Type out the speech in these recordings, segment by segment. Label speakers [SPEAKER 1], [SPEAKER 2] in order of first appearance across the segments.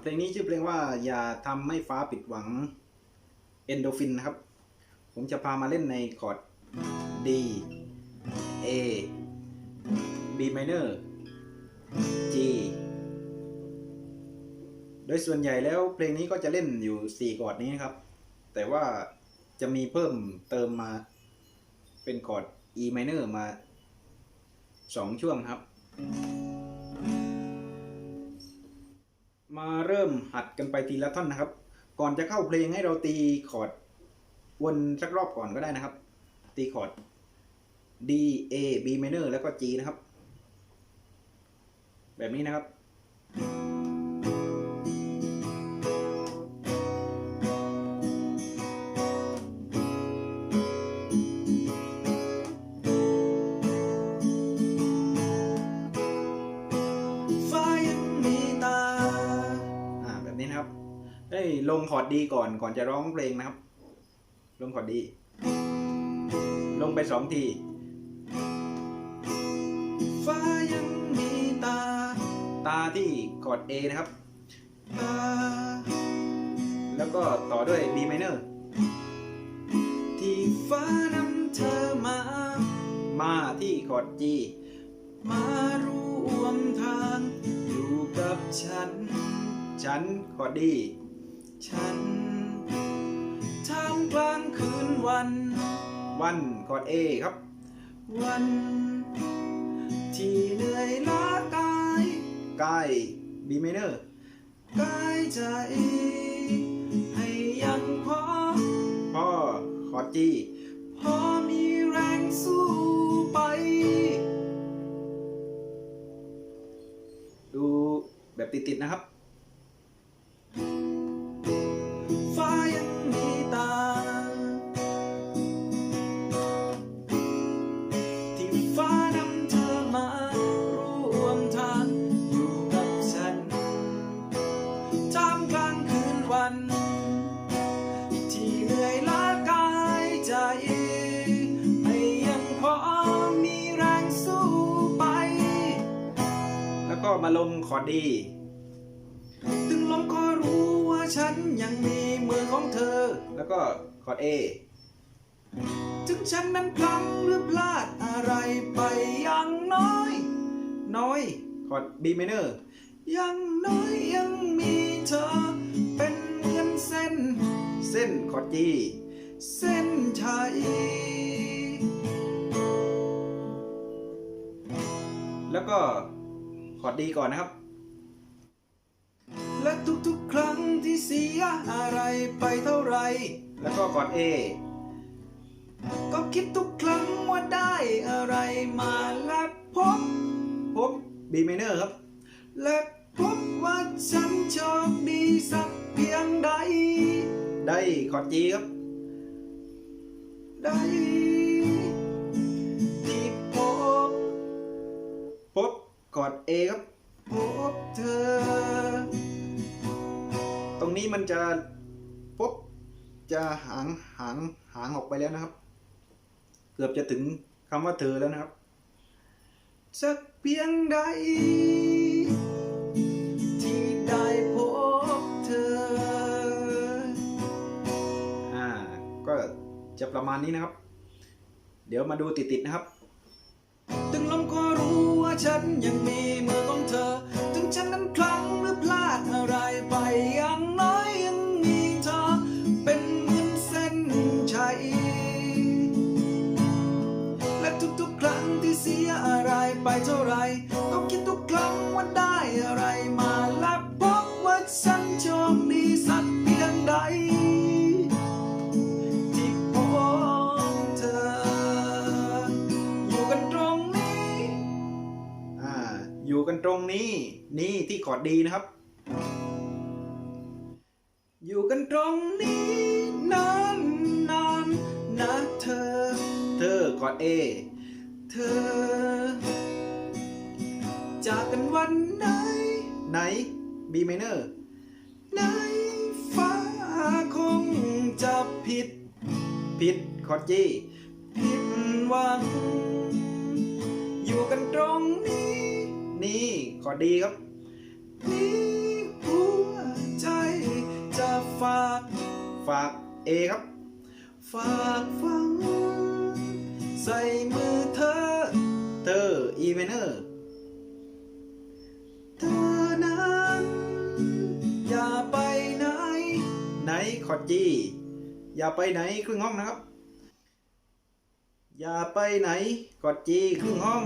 [SPEAKER 1] เพลงนี้ชื่อเพลงว่าอย่าทำให้ฟ้าผิดหวัง Endorphin นะครับ ผมจะพามาเล่นในคอร์ด D A B minor G โดยส่วนใหญ่แล้วเพลงนี้ก็จะเล่นอยู่ 4 คอร์ดนี้นครับ แต่ว่าจะมีเพิ่มเติมมาเป็นคอร์ด E minor มา 2 ช่วงครับ มาเริ่มหัดกันไปทีละท่อนนะครับ ก่อนจะเข้าเพลงให้เราตีคอร์ดวนสักรอบก่อนก็ได้นะครับ ตีคอร์ด D A B minor แล้วก็ G นะครับ แบบนี้นะครับ ลงคอร์ดดีก่อนก่อนจะร้องเพลงนะครับ ลงคอร์ดดี ลงไปสองที
[SPEAKER 2] ฟ้ายังมีตา
[SPEAKER 1] ตาที่คอร์ด A นะครับ
[SPEAKER 2] ตา
[SPEAKER 1] แล้วก็ต่อด้วย B minor
[SPEAKER 2] ที่ฟ้านำเธอมา
[SPEAKER 1] มาที่คอร์ด G
[SPEAKER 2] มาร่วมทางอยู่กับฉัน
[SPEAKER 1] ชั้นคอร์ดดี
[SPEAKER 2] ฉันท่ามกลางคืนวัน
[SPEAKER 1] วันคอร์ด A ครับ
[SPEAKER 2] วัน ที่เหนื่อยล้ากาย
[SPEAKER 1] กาย B minor
[SPEAKER 2] กายใจให้ยังพอ
[SPEAKER 1] พ่อคอร์ด G
[SPEAKER 2] พอมีแรงสู้ไป
[SPEAKER 1] ดูแบบติดๆนะครับ
[SPEAKER 2] มาลงคอร์
[SPEAKER 1] ดดี
[SPEAKER 2] ถึงลมก็รู้ว่าฉันยังมีมือของเธอ
[SPEAKER 1] แล้วก็คอร์ด A
[SPEAKER 2] ถึงฉันนั้นพลั้งหรือพลาดอะไรไปอย่างน้อย
[SPEAKER 1] น้อยคอร์ด B minor
[SPEAKER 2] อย่างน้อยยังมีเธอ เป็นเหมือนเส้น
[SPEAKER 1] เส้นคอร์ด G
[SPEAKER 2] เส้นชัย
[SPEAKER 1] แล้วก็ คอร์ดดีก่อนนะครับ
[SPEAKER 2] และทุกๆ ครั้งที่เสียอะไรไปเท่าไหร
[SPEAKER 1] แล้วก็คอร์ด A
[SPEAKER 2] ก็คิดทุกครั้งว่าได้อะไรมาและพบ
[SPEAKER 1] พบ B minor ครับ
[SPEAKER 2] และพบว่าฉันโชคดีสักเพียงใด
[SPEAKER 1] ได้คอร์ด G ครับ
[SPEAKER 2] ได้ บ
[SPEAKER 1] คอร์ด A ครับ
[SPEAKER 2] พบเธอ
[SPEAKER 1] ตรงนี้มันจะพบจะหางหางหางออกไปแล้วนะครับ เกือบจะถึงคำว่าเธอแล้วนะครับ
[SPEAKER 2] สักเพียงใด ที่ได้พบเธอ
[SPEAKER 1] อ่า ก็จะประมาณนี้นะครับ เดี๋ยวมาดูติดๆนะครับ
[SPEAKER 2] งลมก็รู้ว่าฉันยังมีมือของเธอ ถึงฉันนั้นครั้งหรือพลาดอะไรไปอย่างน้อยยังมีเธอ เป็นเหมือนเส้นชัยและทุกๆ ครั้งที่เสียอะไรไปเท่า อยู่กันตรงนี้
[SPEAKER 1] นี่ที่คอร์ดดีนะครับ
[SPEAKER 2] อยู่กันตรงนี้นานนานนะเธอ
[SPEAKER 1] เธอคอร์ด A
[SPEAKER 2] เธอ จากกันวันไหน
[SPEAKER 1] ไหน B minor
[SPEAKER 2] ไหนฟ้าคงจะผิด
[SPEAKER 1] ผิดคอร์ด G
[SPEAKER 2] ผิดหวัง อยู่กันตรงนี้
[SPEAKER 1] นี้ขอดีครับ
[SPEAKER 2] นี่หัวใจจะ
[SPEAKER 1] ฝากฝากเอครับ
[SPEAKER 2] ฝากฟัง ใส่มือเธอ
[SPEAKER 1] เธอ E minor
[SPEAKER 2] เธอนั้น อย่าไปไหน
[SPEAKER 1] ไหนขอจีอย่าไปไหนครึ่งห้องนะครับ อย่าไปไหนกอดจีครึ่งห้อง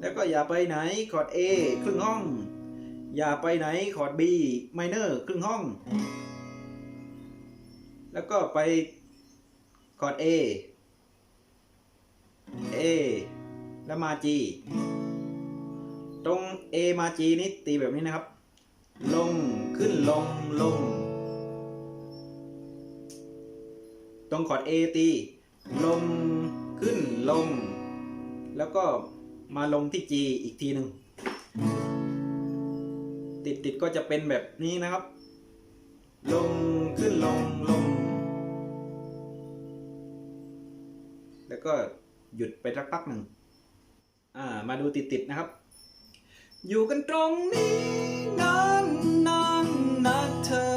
[SPEAKER 1] แล้วก็อย่าไปไหนคอร์ด A ครึ่งห้อง อย่าไปไหนคอร์ด B minor ครึ่งห้อง แล้วก็ไปคอร์ด A A แล้วมา G ตรง A มา G นี่ตีแบบนี้นะครับ ลงขึ้นลงลง ตรงคอร์ด A ตี ลงขึ้นลง แล้วก็ มาลงที่ G อีกทีหนึ่งติดติดก็จะเป็นแบบนี้นะครับ ลงขึ้นลงลง แล้วก็หยุดไปสักพักหนึ่งอ่ามาดูติดติดๆนะครับ
[SPEAKER 2] อยู่กันตรงนี้นานนานนะเธอ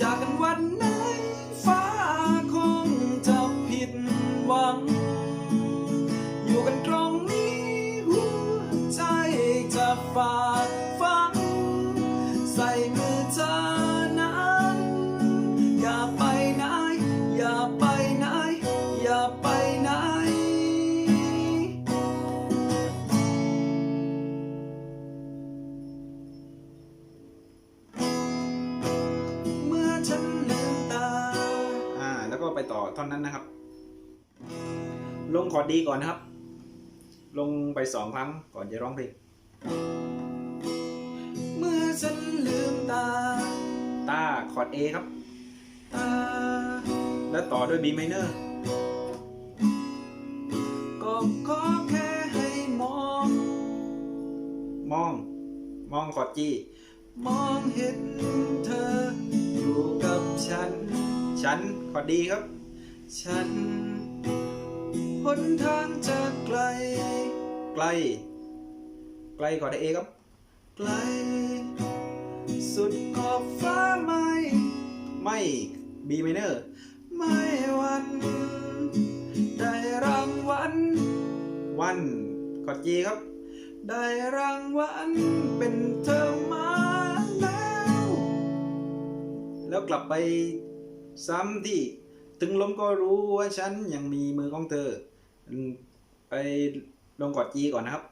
[SPEAKER 2] จากกันวันไหน คอร์
[SPEAKER 1] ดดีก่อนนะครับ ลงไปสองครั้งก่อนจะร้องเพลง
[SPEAKER 2] เมื่อฉันลืมตา
[SPEAKER 1] ตาคอร์ด A ครับ
[SPEAKER 2] ตา
[SPEAKER 1] แล้วต่อด้วย B minor
[SPEAKER 2] ก็ขอแค่ให้มอง
[SPEAKER 1] มอง มองคอร์ด G
[SPEAKER 2] มองเห็นเธออยู่กับฉัน
[SPEAKER 1] ฉันคอร์ดดีครับ
[SPEAKER 2] ฉัน หนทางจะไกล
[SPEAKER 1] ไกล ไกลคอร์ด A ครับ
[SPEAKER 2] ไกล สุดขอบฟ้าไม่
[SPEAKER 1] ไม่ B minor
[SPEAKER 2] ไม่วัน ได้รางวัล
[SPEAKER 1] วันคอร์ด G ครับ
[SPEAKER 2] ได้รางวัลเป็นเธอมาแล้ว
[SPEAKER 1] แล้วกลับไปซ้ำที่ ถึงลมก็รู้ว่าฉันยังมีมือของเธอ ไปลงกอด G ก่อนนะครับ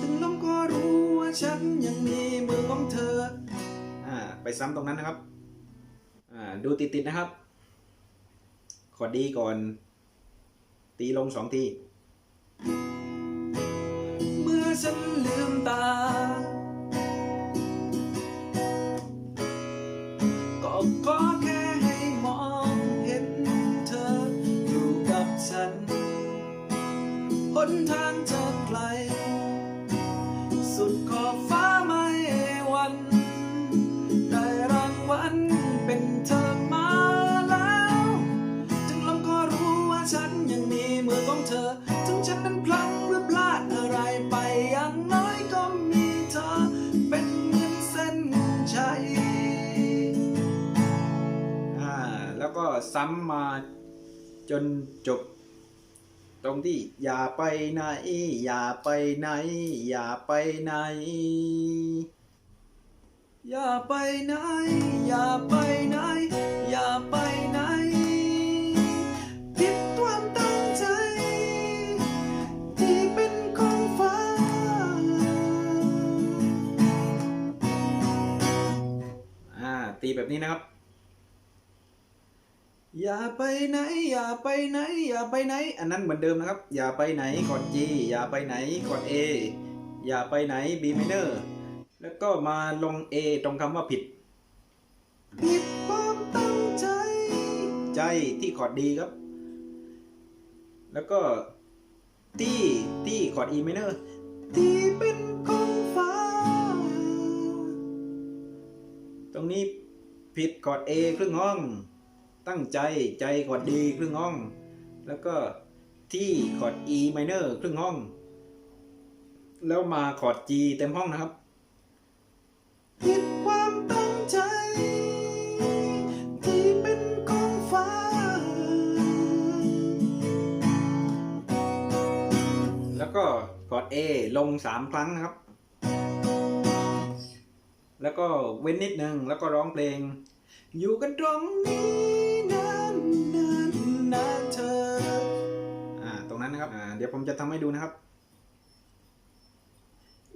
[SPEAKER 2] ถึงลมก็รู้ว่าฉันยังมีมือของเธอ
[SPEAKER 1] อ่า ไปซ้ำตรงนั้นนะครับ อ่า ดูติดๆนะครับคอร์ดดีก่อน ตีลงสองที
[SPEAKER 2] เมื่อฉันลืมตา ทางจะไกล สุดขอบฟ้าไม่วัน ได้รางวัลเป็นเธอมาแล้ว ถึงลมก็รู้ว่าฉันยังมีมือของเธอ ถึงฉันนั้นพลังหรือพลาดอะไรไปอย่างน้อยก็มีเธอ เป็นเหมือนเส้นชัย
[SPEAKER 1] อ่าแล้วก็ซ้ำมาจนจบ ตรงที่อย่าไปไหน อย่าไปไหน อย่าไปไหน
[SPEAKER 2] อย่าไปไหน อย่าไปไหน อย่าไปไหนผิดความตั้งใจ ที่เป็นของฟ้า
[SPEAKER 1] อ่า ตีแบบนี้นะครับ
[SPEAKER 2] อย่าไปไหน อย่าไปไหน อย่าไปไหน
[SPEAKER 1] อันนั้นเหมือนเดิมนะครับ อย่าไปไหนกด G อย่าไปไหนกด A อย่าไปไหน B minor แล้วก็มาลง A ตรงคำว่าผิด
[SPEAKER 2] ผิดความตั้งใจ
[SPEAKER 1] ใจที่คอร์ดดีครับ แล้วก็ที่ที่คอร์ด E minor
[SPEAKER 2] ที่เป็นของฟ้า
[SPEAKER 1] ตรงนี้ผิดคอร์ด A ครึ่งห้อง ตั้งใจใจคอร์ดดีครึ่งห้อง แล้วก็ที่คอร์ด E minor ครึ่งห้อง แล้วมาคอร์ด G เต็มห้องนะครับ
[SPEAKER 2] ผิดความตั้งใจ
[SPEAKER 1] แล้วก็กอด A ลง 3 ครั้งนะครับ แล้วก็เว้นนิดนึง แล้วก็ร้องเพลง
[SPEAKER 2] อยู่กันตรงนี้นานนานนะเธอ
[SPEAKER 1] อ่าตรงนั้นนะครับอ่าเดี๋ยวผมจะทำให้ดูนะครับ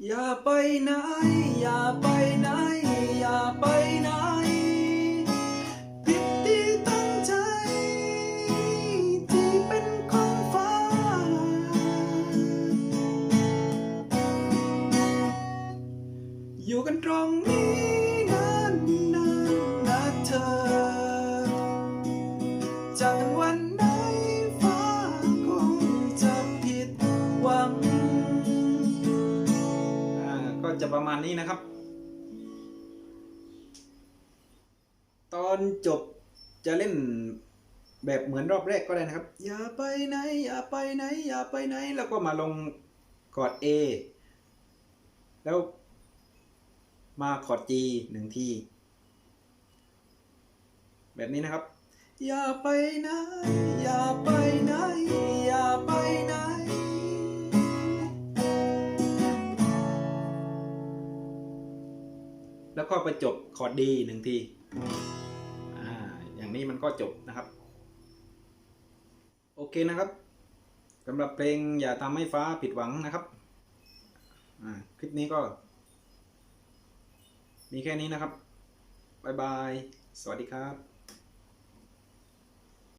[SPEAKER 2] อย่าไปไหน อย่าไปไหน อย่าไปไหนผิดที่ตั้งใจ ที่เป็นคนฟ้า อยู่กันตรงนี้นานนาน เธอ จากวันไหนฟ้าคงจะผิดหวัง
[SPEAKER 1] อ่า ก็จะประมาณนี้นะครับ ตอนจบจะเล่นแบบเหมือนรอบแรกก็ได้นะครับ
[SPEAKER 2] อย่าไปไหน อย่าไปไหน อย่าไปไหน
[SPEAKER 1] แล้วก็มาลงคอร์ด A แล้วมาคอร์ด G หนึ่งที แบบนี้นะครับ
[SPEAKER 2] อย่าไปไหนอย่าไปไหนอย่าไปไหน
[SPEAKER 1] แล้วก็ไปจบคอร์ด D หนึ่งทีอ่าอย่างนี้มันก็จบนะครับ โอเคนะครับสำหรับเพลงอย่าทำให้ฟ้าผิดหวังนะครับอ่าคลิปนี้ก็ มีแค่นี้นะครับ บ๊ายบาย สวัสดีครับ